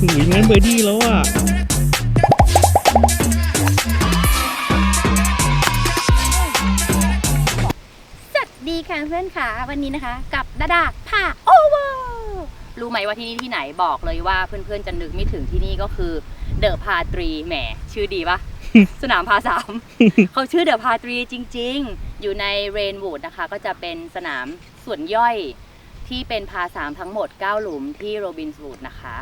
หืองั้นเบอร์ดี้แล้วอะสวัสดีค่ะเพื่อนค่ะวันนี้นะคะ กับดาดาผ่าโอเวอร์รู้ไหมว่าที่นี่ที่ไหนบอกเลยว่าเพื่อนๆจะนึกไม่ถึงที่นี่ก็คือเดอะพาตรีแหมชื่อดีปะสนามพาสามเขาชื่อเดอะพาตรีจริง ๆ อยู่ในเรนวูดนะคะ ก็จะเป็นสนามส่วนย่อย ที่เป็นพาสามทั้งหมด 9 หลุมที่โรบินส์วูดนะคะ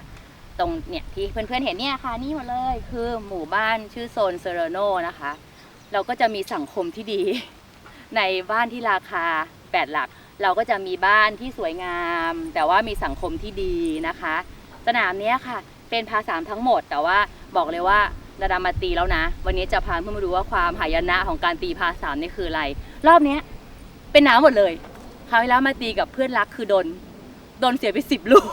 ตรงเนี่ยที่เพื่อนๆเห็นเนี่ยค่ะนี่หมดเลยคือหมู่บ้านชื่อโซนเซโรโนนะคะ เราก็จะมีสังคมที่ดี ในบ้านที่ราคา 8 หลัก เราก็จะมีบ้านที่สวยงาม แต่ว่ามีสังคมที่ดีนะคะ สนามเนี้ยค่ะ เป็นพาสามทั้งหมด แต่ว่าบอกเลยว่าระดามาตีแล้วนะ วันนี้จะพาเพื่อนมาดูว่าความหายนะของการตีพาสามนี่คืออะไร รอบเนี้ยเป็นน้ำหมดเลย ราวที่แล้วมาตีกับเพื่อนรักคือโดนโดนเสียไปสิบลูก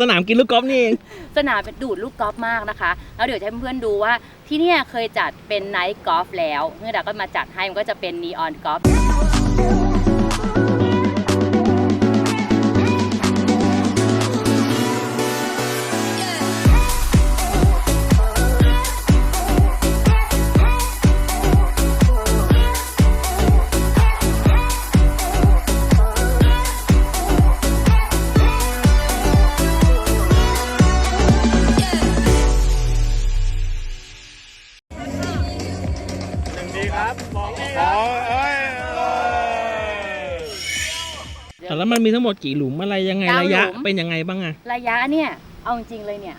สนามกินลูกกอล์ฟนี่เอง สนามเป็นดูดลูกกอล์ฟมากนะคะ แล้วเดี๋ยวจะให้เพื่อนๆดูว่าที่เนี่ยเคยจัดเป็นไนท์กอล์ฟแล้วเมื่อดาก็มาจัดให้มันก็จะเป็นนีออนกอล์ฟ มันมีทั้งหมดกี่หลุมอะไรยังไงเก้าระยะหลุม เป็นยังไงบ้างอะระยะเนี่ย เอาจริงๆเลยเนี่ย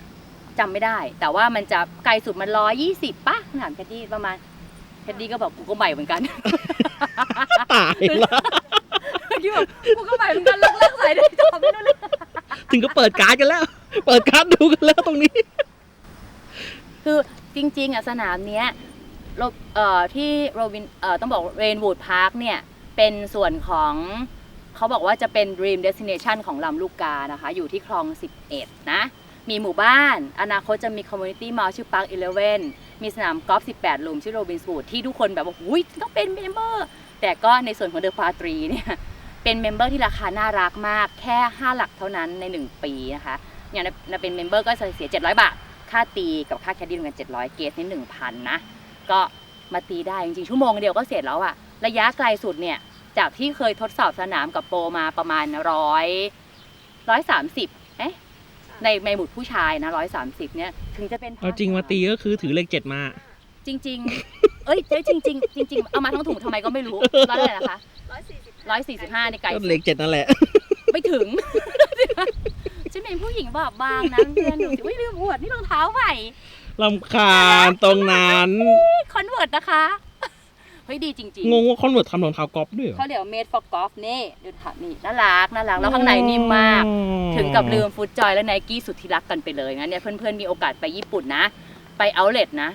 จำไม่ได้ แต่ว่ามันจะไกลสุดมันร้อยยี่สิบป่ะถามแคดดี้ประมาณแคดดี้ก็บอกกูก็ใหม่เหมือนกัน ตายละแคดดี้บอกกูก็ใหม่เหมือนกันเลิกเลิกใส่ได้จบไม่รู้เรื่องถึงก็เปิดการ์ดกันแล้ว เปิดการ์ดดูกันแล้วตรงนี้ คือจริง ๆอะสนามเนี้ยโรเอ่อที่โรบินเอ่อต้องบอกเรนวูดพาร์คเนี่ย เป็นส่วนของ เขาบอกว่าจะเป็น Dream Destination ของลำลูกกานะคะ อยู่ที่คลอง 11 นะ มีหมู่บ้าน อนาคตจะมี Community Mall ชื่อ Park 11 มีสนามกอล์ฟ 18 หลุมชื่อโรบินส์วูดที่ทุกคนแบบว่าอุ้ยต้องเป็นเมมเบอร์ แต่ก็ในส่วนของเดอะพาตรีเนี่ย เป็นเมมเบอร์ที่ราคาน่ารักมาก แค่ 5 หลักเท่านั้นใน 1 ปีนะคะ อย่างนเป็นเมมเบอร์ก็จะเสีย 700 บาท ค่าตีกับค่าแคดดี้รวมกัน 700 เกสนี่1,000 นะ ก็มาตีได้จริงๆชั่วโมงเดียวก็เสร็จแล้วอะระยะไกลสุดเนี่ย จากที่เคยทดสอบสนามกับโปรมาประมาณร้อยร้อยสามสิบเอ๊ะในในหมุดผู้ชายนะร้อยสามสิบเนี่ย ถึงจะเป็นเอาจริงมาตีก็คือถือเลขเจ็ดมา จริง ๆ เอ้ยเอ้ยจริงๆจริง ๆ เอามาทั้งถุงทำไมก็ไม่รู้ร้อยอะไรนะคะร้อยสี่สิบห้าในไก่ก็สุดเลขเจ็ดนั่นแหละ ไม่ถึงฉันเป็นผู้หญิงบอบบางนะเพื่อนหนูสิไม่ลืมอวดนี่รองเท้าใหม่ลำคาญตรงนั้นคอนเวิร์ตนะคะ เฮ้ยดีจริงงงว่าคอนเวิร์ตทำรองเท้ากอล์ฟด้วยเหรอเขาเดี๋ยว made for golf นี่ดูค่ะนี่น่ารักน่ารักแล้วข้างในนิ่มมาก ถึงกับลืมฟุตจอยและไนกี้สุดที่รักกันไปเลยงั้นเนี่ยเพื่อนๆมีโอกาสไปญี่ปุ่นนะ ไปเอาเล t นะ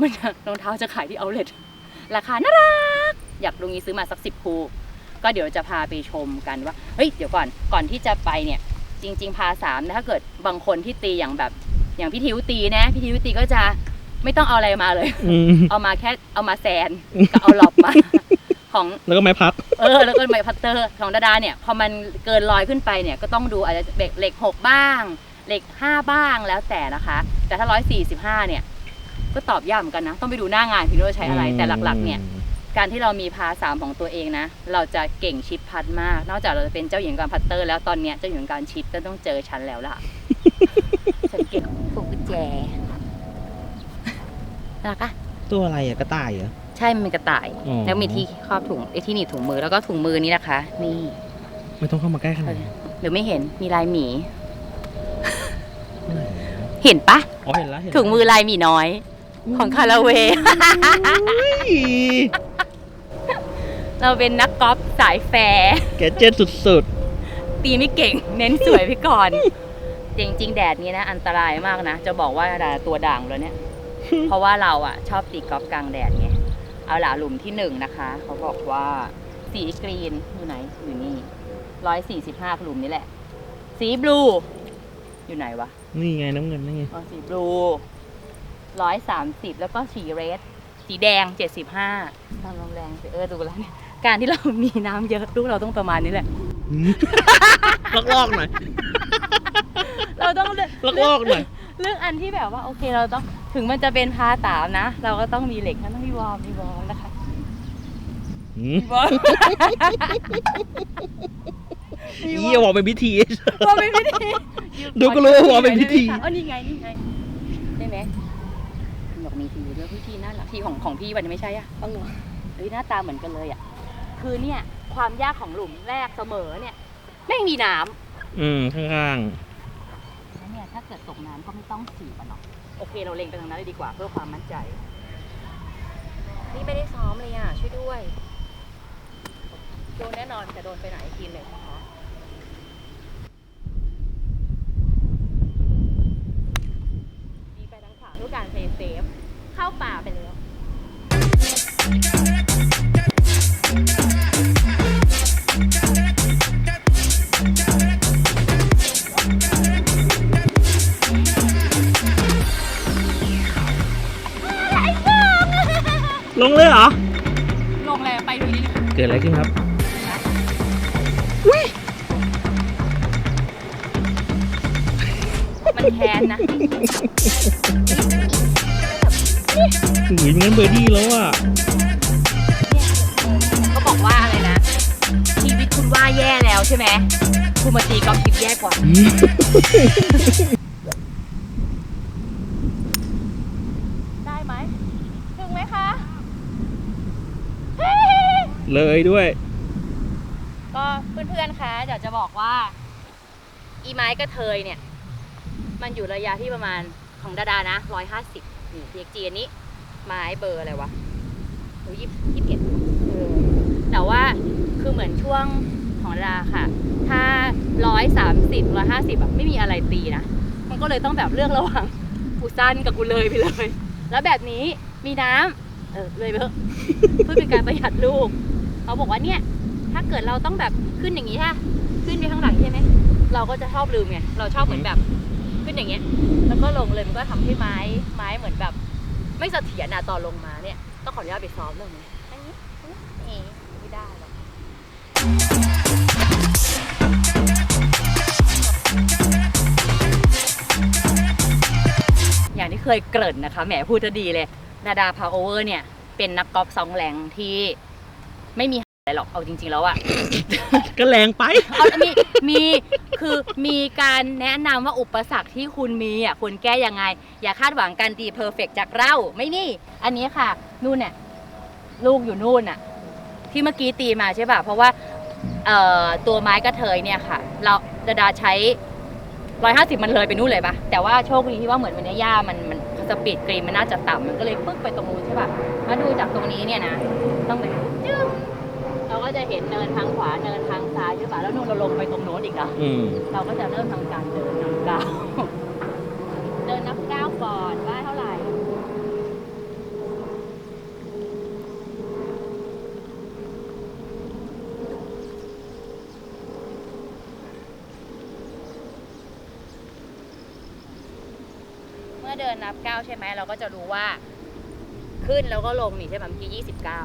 มันจะรองเท้าจะขายที่เอาเล t ราคาน่ารัก อยากดูงี้ซื้อมาสักสิบคู่ ก็เดี๋ยวจะพาไปชมกันว่า เฮ้ย เดี๋ยวก่อนก่อนที่จะไปเนี่ย จริง ๆ พาสามนะถ้าเกิดบางคนที่ตีอย่างแบบ อย่างพี่ทิวตีนะ พี่ทิวตีก็จะ ไม่ต้องเอาอะไรมาเลย อืมเอามาแค่เอามาแซนกับเอาหลอบมา ของ แล้วก็ไม้พักเออแล้วก็ไมพัตเตอร์ของดาดาเนี่ยพอมันเกินลอยขึ้นไปเนี่ยก็ต้องดูอาจจะเหล็กเหล็กหกบ้าง เหล็กห้าบ้างแล้วแต่นะคะ แต่ถ้าร้อยสี่สิบห้าเนี่ย ก็ตอบยากเหมือนกันนะ ต้องไปดูหน้างานพี่ว่าใช้อะไรแต่หลักๆ เนี่ย การที่เรามีพาสามของตัวเองนะ เราจะเก่งชิปพัดมาก นอกจากเราจะเป็นเจ้าหญิงการพัตเตอร์ แล้วตอนเนี้ยเจ้าหญิงการชิปก็ต้องเจอฉันแล้วล่ะ ฉันเก่งผูกกุญแจ น่ารักอะตัวอะไรอะกระต่ายเหรอ ใช่มันเป็นกระต่าย อ๋อ แล้วมีที่ครอบถุงไอ้ที่หนีบถุงมือแล้วก็ถุงมือนี้นะคะ นี่ไม่ต้องเข้ามาใกล้ขนาดนั้นหรือไม่เห็นมีลายหมี ไหนเห็นปะอ๋อเห็นแล้วเห็นแล้วถุงมือลายหมีน้อย ของคาราเวอุ้ยเราเป็นนักกอล์ฟสายแฟร์แกเจ็ตสุดตีไม่เก่ง เน้นสวยไปก่อน จริง ๆ แดดนี้นะ อันตรายมากนะ จะบอกว่าดาตัวด่างแล้วเนี่ย เพราะว่าเราอะชอบตีกอล์ฟกลางแดดไง เอาล่ะหลุมที่หนึ่งนะคะ เขาบอกว่าสีกรีนอยู่ไหน อยู่นี่ร้อยสี่สิบห้าหลุมนี่แหละ สีบลู อยู่ไหนวะๆนี่ไงน้ำเงินนี่ไงอ๋อสีบลูร้อยสามสิบแล้วก็สีเรด สีแดงเจ็ดสิบห้าตามลมแรงสิเออดูแล้วเนี่ย การที่เรามีน้ำเยอะลูกเราต้องประมาณนี้แหละ ลอกลอกๆหน่อยเราต้องเลือกลอกลอกๆหน่อย เลือกอันที่แบบว่าโอเคเราต้องถึงมันจะเป็นพาสามนะ เราก็ต้องมีเหล็กนะต้องมีวอลมีวอลนะคะอืมมีวอลเยี่ยบอกเป็นพิธีวอลเป็นพิธีดูก็รู้ว่าวอลเป็นพิธีเออนี่ไงนี่ไงได้ไหมบอกมีทีด้วยพิธีน่ารักทีของของพี่วันนี้ไม่ใช่อะต้องหนูเฮ้ยหน้าตาเหมือนกันเลยอะคือเนี่ยความยากของหลุมแรกเสมอเนี่ยแม่งมีน้ำอืมข้างแล้วเนี่ยถ้าเกิดตกน้ำก็ไม่ต้องถีบอะเนาะ โอเคเราเล็งไปทางนั้นเลยดีกว่าเพื่อความมั่นใจ นี่ไม่ได้ซ้อมเลยอะ ช่วยด้วย โดนแน่นอนจะโดนไปไหนทีมหนึ่งนะคะมีไปทางขวาด้วยการเซฟเซฟ เข้าป่าไปเลย ดนึงเกิดอะไรขึ้นครับมันแค้นนะอุ้ยงั้นเบอร์ดี้แล้วอะเขาบอกว่าอะไรนะ ชีวิตคุณว่าแย่แล้วใช่ไหมคุณมาตีกอล์ฟชิปแย่กว่า ได้ไหม ถึงไหมคะ เลยด้วย ก็เพื่อนๆ คะอยากจะบอกว่า อีไม้กระเทยเนี่ย มันอยู่ระยะที่ประมาณของดาดานะร้อยห้าสิบนี่ PXG อันนี้ ไม้เบอร์อะไรวะโอ้ยี่ยี่สิบเอ็ดเออแต่ว่าคือเหมือนช่วงของดาดาค่ะ ถ้าร้อยสามสิบร้อยห้าสิบอะไม่มีอะไรตีนะ มันก็เลยต้องแบบเลือกระหว่างกูสั้นกับกูเลยไปเลย แล้วแบบนี้มีน้ำเออเลยไปเถอะเพื่อเป็นการประหยัดลูก เขาบอกว่าเนี่ยถ้าเกิดเราต้องแบบขึ้นอย่างนี้ค่ะขึ้นไปข้างหลังใช่ไหมเราก็จะชอบลืมไงเราชอบเหมือนแบบขึ้นอย่างเงี้ย แล้วก็ลงเลยมันก็ทำให้ไม้ไม้เหมือนแบบ ไม่เสถียรนะตอนลงมาเนี่ยต้องขออนุญาตไปซ้อมเรื่องนี้อันนี้อันนี้ไม่ได้หรอกอย่างที่เคยเกริ่นนะคะแหมพูดจะดีเลย นาดาพาโอเวอร์เนี่ย เป็นนักกอล์ฟซองแรงที่ ไม่มีอะไรหรอกเอาจริง ๆ แล้วอะ ก็แรงไป เอามีมีคือมีการแนะนำว่าอุปสรรคที่คุณมีอะคุณแก้ยังไง อย่าคาดหวังการตีเพอร์เฟกจากเราไม่นี่ อันนี้ค่ะ นู่นเนี่ยลูกอยู่นู่นอะ ที่เมื่อกี้ตีมาใช่ป่ะ เพราะว่าเอ่อตัวไม้กระเทยเนี่ยค่ะ เราดาดาใช้ร้อยห้าสิบมันเลยไปนู่นเลยปะแต่ว่าโชคดีที่ว่าเหมือนวันนี้หญ้ามันมันสปีดกรีนมันน่าจะต่ำมันก็เลยปึ๊กไปตรงนู้นใช่ป่ะมาดูจากตรงนี้เนี่ยนะ ต้องไป จึ๊งเราก็จะเห็นเนินทางขวาเนินทางซ้ายใช่ป่ะแล้วนู่นเราลงไปตรงโน้นอีกนะอืมเราก็จะเริ่มทำการเดินนับก้าวเดินนับก้าวก่อนว่าเท่าไหร่เมื่อเดินนับก้าวใช่ไหมเราก็จะรู้ว่า ขึ้นแล้วก็ลงนี่ใช่ไหมเมื่อกี้ยี่สิบเก้า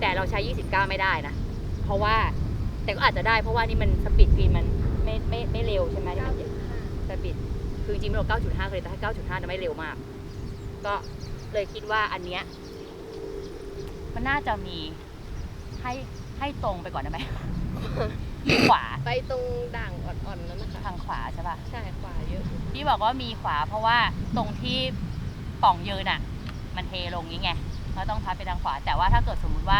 แต่เราใช้ยี่สิบเก้าไม่ได้นะ เพราะว่าแต่ก็อาจจะได้เพราะว่านี่มันสปีดกรีนมันไม่ไม่ไม่เร็วใช่ไหมนี่มันสปีดคือจริงๆเรา 9.5เลยแต่ถ้า 9.5จะไม่เร็วมาก ก็เลยคิดว่าอันเนี้ยมันน่าจะมีให้ให้ตรงไปก่อนได้ไหมขวาไปตรงด่างอ่อนๆนั้นนะคะทางขวาใช่ป่ะใช่ขวาเยอะพี่บอกว่ามีขวาเพราะว่าตรงที่ป่องยืนอะ มันเทลงนี้ไง เราต้องพัดไปทางขวา แต่ว่าถ้าเกิดสมมุติว่า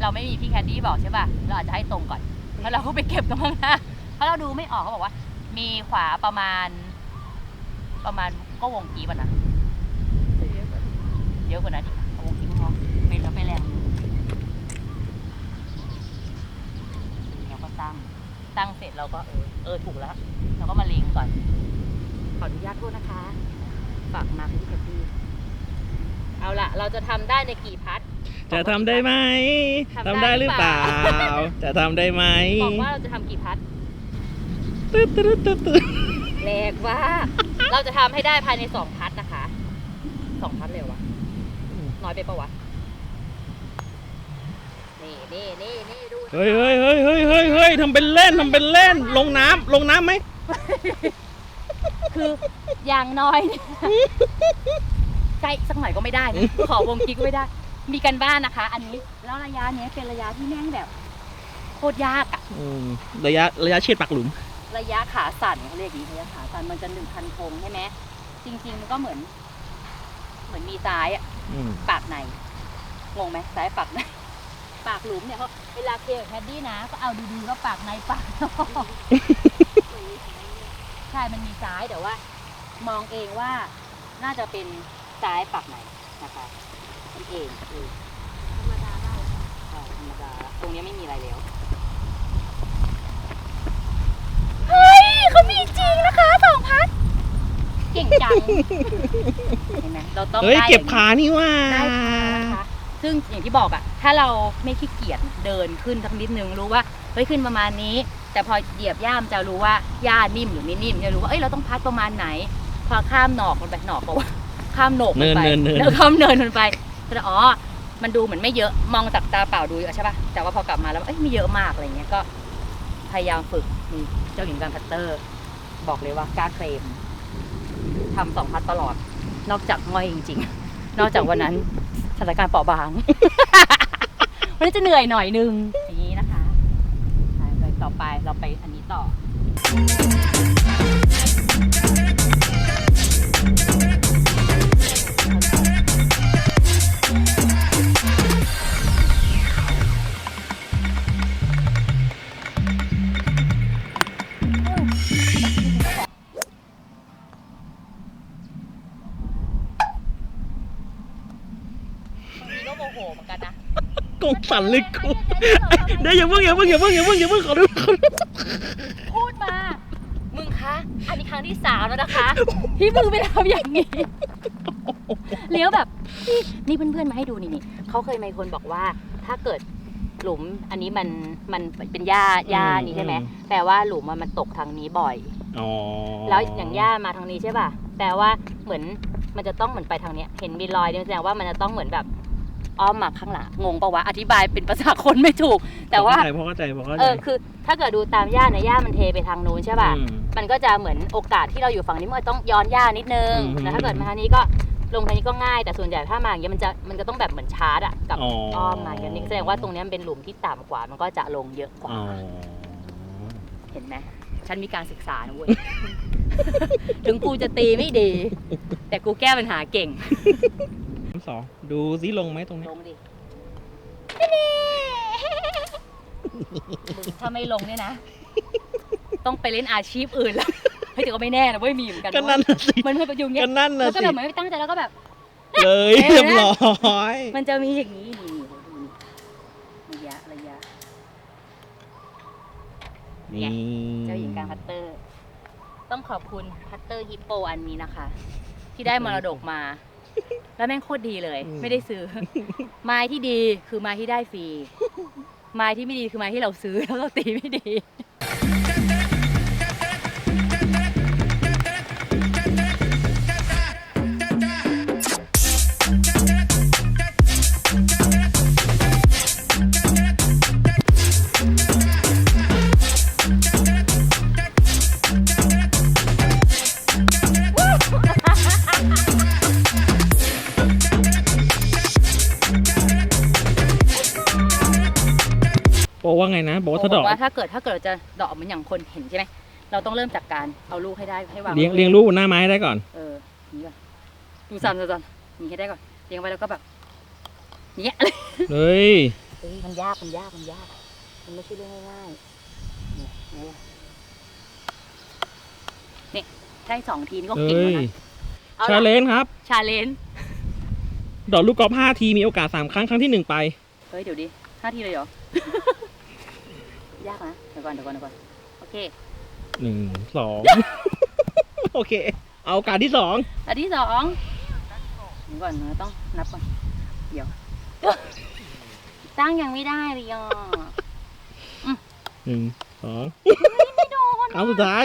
เราไม่มีพี่แคดดี้บอกใช่ป่ะเราอาจจะให้ตรงก่อนแล้วเราก็ไปเก็บตรงข้างหน้าเพราะเราดูไม่ออกเขาบอกว่า มีขวาประมาณ ประมาณก็วงกีบอะนะเยอะกว่าเยอะกว่านั้นอีกเอาวงกีบพอเป็นแล้วไปแรงเราก็ตั้งตั้งเสร็จเราก็เออเออถูกแล้วเราก็มาเล็งก่อนขออนุญาตโทษนะคะฝากมาพี่แคดดี้ เอาละเราจะทำได้ในกี่พัดจะทำได้ไหมทำได้ทำได้หรือเปล่าหรือเปล่า จะทำได้ไหมบอกว่าเราจะทำกี่พัดตึ๊ดตึ๊ดตึ๊ดตึ๊ดแรงว่าเราจะทำให้ได้ภายในสองพัดนะคะสองพัดเร็ววะน้อยไปปะวะนี่นี่นี่นี่ดูเฮ้ยเฮ้ยเฮ้ยเฮ้ยเฮ้ยเฮ้ยทำเป็นเล่นทำเป็นเล่น ลงน้ำลงน้ำไหม คืออย่างน้อยเนี่ย ใกล้สักหน่อยก็ไม่ได้นะขอวงกิ๊กก็ไม่ได้ มีกันบ้านนะคะ อันนี้แล้วระยะเนี้ยเป็นระยะที่แม่งแบบโคตรยากอะอืมระยะระยะเฉียดปากหลุม ระยะขาสั่นเขาเรียกอย่างนี้ระยะขาสั่นมันจะหนึ่งพันโงใช่ไหมจริง ๆ มันก็เหมือน เหมือนมีซ้ายอะอืมปากในงงไหมซ้ายปากในปากหลุมเนี่ยเขาเวลาเคลียร์กับแคดดี้นะ ก็เอาดีๆก็ปากในปากนอกใช่มันมีซ้ายแต่ว่า มองเองว่าน่าจะเป็น ซ้ายปากในนะคะนั่นเองเออธรรมดาได้ธรรมดา ตรงนี้ไม่มีอะไรแล้ว เฮ้ยเขามีจริงนะคะสองพันเก่งจังเห็นไหมเราต้องเฮ้ยได้เก็บอย่างนี้ขานี่ว่า ได้ค่ะนะคะซึ่งอย่างที่บอกอะถ้าเราไม่ขี้เกียจเดินขึ้นสักนิดนึงรู้ว่าเฮ้ยขึ้นประมาณนี้ แต่พอเหยียบย่ามจะรู้ว่าหญ้านิ่มหรือไม่นิ่มจะรู้ว่าเอ้ยเราต้องพัดประมาณไหน พอข้ามหนอกมันไปหนอกบอกว่า ข้ามโหนกมัเนินไปเนินเนิน แล้วข้ามเนินมันไปก็เลยอ๋อ มันดูเหมือนไม่เยอะมองจากตาเปล่าดูเยอะใช่ป่ะแต่ว่าพอกลับมาแล้วเอ้ยไม่เยอะมากอะไรเงี้ยก็พยายามฝึกนี่เจ้าหญิงการพัตเตอร์ บอกเลยว่ากล้าเคลมทำสองพัดตลอด นอกจากง่อยจริง ๆ นอกจากวันนั้นสถานการณ์เปราะบาง วันนี้จะเหนื่อยหน่อยนึงอย่างนี้นะคะไปไปต่อไปเราไปอันนี้ต่อบ สั่นเลยกูเดี๋ยวอย่าเพิ่งอย่าเพิ่งอย่าเพิ่งอย่าเพิ่งอย่าเพิ่งขอดูขอดูพูดมา มึงคะ อันนี้ครั้งที่สามแล้วนะคะ ที่มึงไปทำอย่างนี้ เลี้ยวแบบนี่นี่เพื่อนๆมาให้ดูนี่นี่เขาเคยมีคนบอกว่าถ้าเกิดหลุมอันนี้มันมันเป็นหญ้าหญ้านี่ใช่ไหมแปลว่าหลุมอะมันตกทางนี้บ่อย อ๋อแล้วอย่างหญ้ามาทางนี้ใช่ป่ะแปลว่าเหมือนมันจะต้องเหมือนไปทางเนี้ย เห็นมีรอยเนี่ยแสดงว่ามันจะต้องเหมือนแบบ อ้อมมาข้างหลังงงปะวะอธิบายเป็นภาษาคนไม่ถูก แต่ว่าพอเข้าใจพอเข้าใจเออคือ ถ้าเกิดดูตามหญ้าเนี่ยหญ้ามันเทไปทางนู้นใช่ป่ะอืมมันก็จะเหมือนโอกาสที่เราอยู่ฝั่งนี้มันก็ต้องย้อนหญ้านิดนึงอืมแต่ถ้าเกิดมาทางนี้ก็ลงทางนี้ก็ง่ายแต่ส่วนใหญ่ถ้ามาอย่างเงี้ยมันจะมันก็ต้องแบบเหมือนชาร์จอะกับอ๋ออ้อมมาอย่างนี้แสดงว่าตรงเนี้ยมันเป็นหลุมที่ต่ำกว่ามันก็จะลงเยอะกว่าอ๋อเห็นไหมฉันมีการศึกษานะเว้ยถึงกูจะตีไม่ดี แต่กูแก้ปัญหาเก่ง สองดูซิลงไหมตรงนี้ ลงดิมึงถ้าไม่ลงเนี่ยนะ ต้องไปเล่นอาชีพอื่นแล้วเฮ้ยแต่ก็ไม่แน่นะเว้ยมีเหมือนกันก็นั่นน่ะสิ มันไม่ประยุงเงี้ก็ยนั่นน่ะแล้วก็สิ แบบเหมือนไม่ตั้งใจแล้วก็แบบ เลยเห็เรีนยไหมบร้อย มันจะมีอย่างนี้นี่ระยะระยะ นี่เจ้าหญิงกลางพัตเตอร์ ต้องขอบคุณพัตเตอร์ฮิปโปอันนี้นะคะ ที่ได้มรดกมา แล้วแม่งโคตรดีเลยไม่ได้ซื้อ ไม้ที่ดีคือไม้ที่ได้ฟรีไม้ที่ไม่ดีคือไม้ที่เราซื้อแล้วเราตีไม่ดี นะ บอกว่าถ้าดอกว่าถ้าเกิดถ้าเกิดจะดอกเหมือนอย่างคนเห็นใช่ไหมเราต้องเริ่มจากการเอาลูกให้ได้ให้วางเลี้ยงลูกเลี้ยงลูกบนหน้าไม้ได้ก่อน เออนี่ก่อนดูซันดูซันนี่ให้ได้ก่อนเลี้ยงไว้แล้วก็แบบเนี้ยเฮ้ยเฮ้ยมันยากมันยากมันยาก มันไม่ใช่เรื่องง่ายๆเนี่ยเนี่ยเนี่ยได้สองทีนี่ก็เฮ้เก่งแล้วยนะเอาชาเลละนจ์ครับ ชาเลนจ์ดอกลูกกอล์ฟห้าทีมีโอกาสสามครั้งครั้งที่หนึ่งไป เฮ้ย เดี๋ยวดิห้าทีเลยเหรอ ยากนะเดี๋ยวก่อนเดี๋ยวก่อนเดี๋ยวก่อนโอเคหนึ่งสอง โอเค เอาโอกาสที่สองอันที่สองเดี๋ยวก่อนเราต้องนับก่อนเดี๋ยว ตั้งยังไม่ได้เลยอะหนึ่งสองครั้งสุดท้าย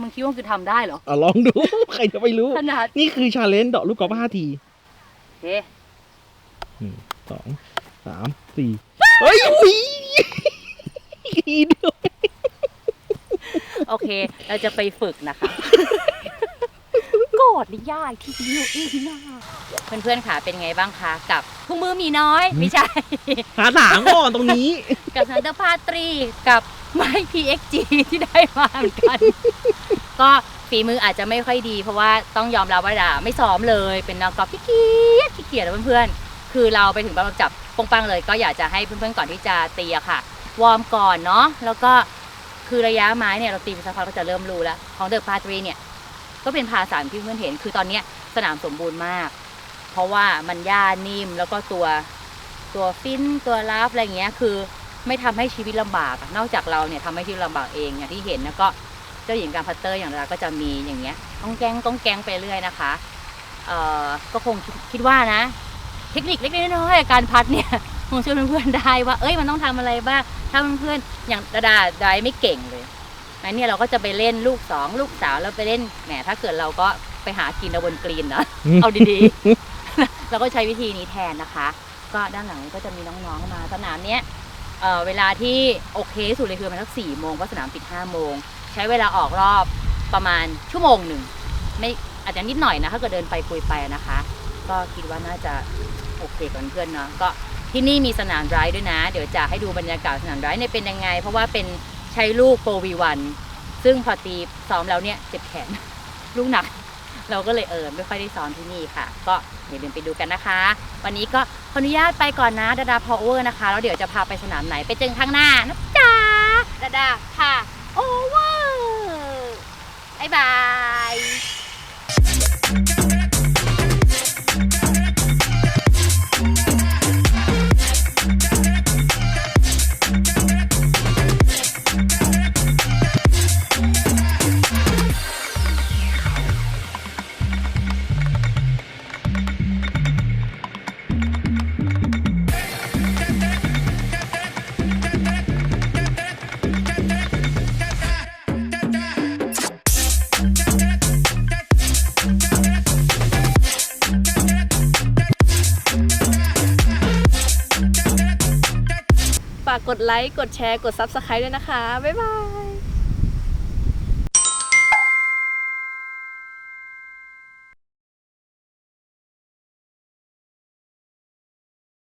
มึงคิดว่าคือทำได้เหรออะลองดู ใครจะไปรู้ ขนาดนี่คือชาเลนจ์ดอกลูกกอล์ฟห้าทีโอเคสองสสามสี่เฮ้ยอุ้ย อีเดียวโอเค เราจะไปฝึกนะคะโกรธหรือยากที่เดียวเองนะเพื่อนๆค่ะเป็นไงบ้างคะกับคู่มือหมีน้อยไม่ใช่หาถามก่อนตรงนี้ กับซันเตอร์พาตรีกับไม้ PXG ที่ได้มาเหมือนกัน ก็ฝีมืออาจจะไม่ค่อยดี เพราะว่าต้องยอมรับว่าดาไม่ซ้อมเลยเป็นนักกอล์ฟขี้เกียจขี้เกียจนะเพื่อนๆคือเราไปถึงบ้านเราจับปงปังเลย ก็อยากจะให้เพื่อนๆก่อนที่จะตีอะค่ะ วอร์มก่อนเนาะแล้วก็คือระยะไม้เนี่ยเราตีไปสักพักก็จะเริ่มรู้แล้ว ของเดอะพาตรีเนี่ยก็เป็นพาสามที่เพื่อนเห็น คือตอนเนี้ยสนามสมบูรณ์มาก เพราะว่ามันหญ้านิ่มแล้วก็ตัวตัวฟินตัวลาฟอะไรเงี้ยคือไม่ทำให้ชีวิตลำบาก นอกจากเราเนี่ยทำให้ชีวิตลำบากเองอย่างที่เห็นแล้วก็เจ้าหญิงการพัตเตอร์อย่างเราก็จะมีอย่างเงี้ยก้องแกงก้องแกงไปเรื่อยนะคะเอ่อก็คงคิดคิดว่านะ เทคนิคเล็กๆน้อยๆการพัดเนี่ย คงช่วยเพื่อนๆได้ว่า เอ้ยมันต้องทำอะไรบ้าง ถ้าเพื่อนๆอย่างดาดาไดไม่เก่งเลยงั้นเนี่ยเราก็จะไปเล่นลูกสองลูกสาวแล้วไปเล่นแหมถ้าเกิดเราก็ไปหากินเอาบนกรีนนะอืมเอาดีๆเราก็ใช้วิธีนี้แทนนะคะ ก็ด้านหลังก็จะมีน้องๆมาสนามเนี้ยเอ่อเวลาที่โอเคที่สุดเลยคือประมันสักสี่โมงเพราะสนามปิดห้าโมงใช้เวลาออกรอบประมาณชั่วโมงหนึ่งไม่อาจจะนิดหน่อยนะถ้าเกิดเดินไปคุยไปนะคะ ก็คิดว่าน่าจะโอเคกับเพื่อนๆเนาะก็ ที่นี่มีสนามไรฟ์ด้วยนะ เดี๋ยวจะให้ดูบรรยากาศสนามไรฟ์เนี่ยเป็นยังไง เพราะว่าเป็นใช้ลูกโปรวีวันซึ่งพอตีซ้อมแล้วเนี่ยเจ็บแขน ลูกหนัก เราก็เลยเออไม่ค่อยได้ซ้อมที่นี่ค่ะ ก็อย่าลืมไปดูกันนะคะ วันนี้ก็ขออนุญาตไปก่อนนะดาดาพาวเวอร์นะคะแล้วเดี๋ยวจะพาไปสนามไหนไปเจอข้างหน้านะจ๊ะดาดาพาโอเวอร์บายบาย กดไลค์ กดแชร์ กด Subscribe ด้วยนะคะ บ๊ายบาย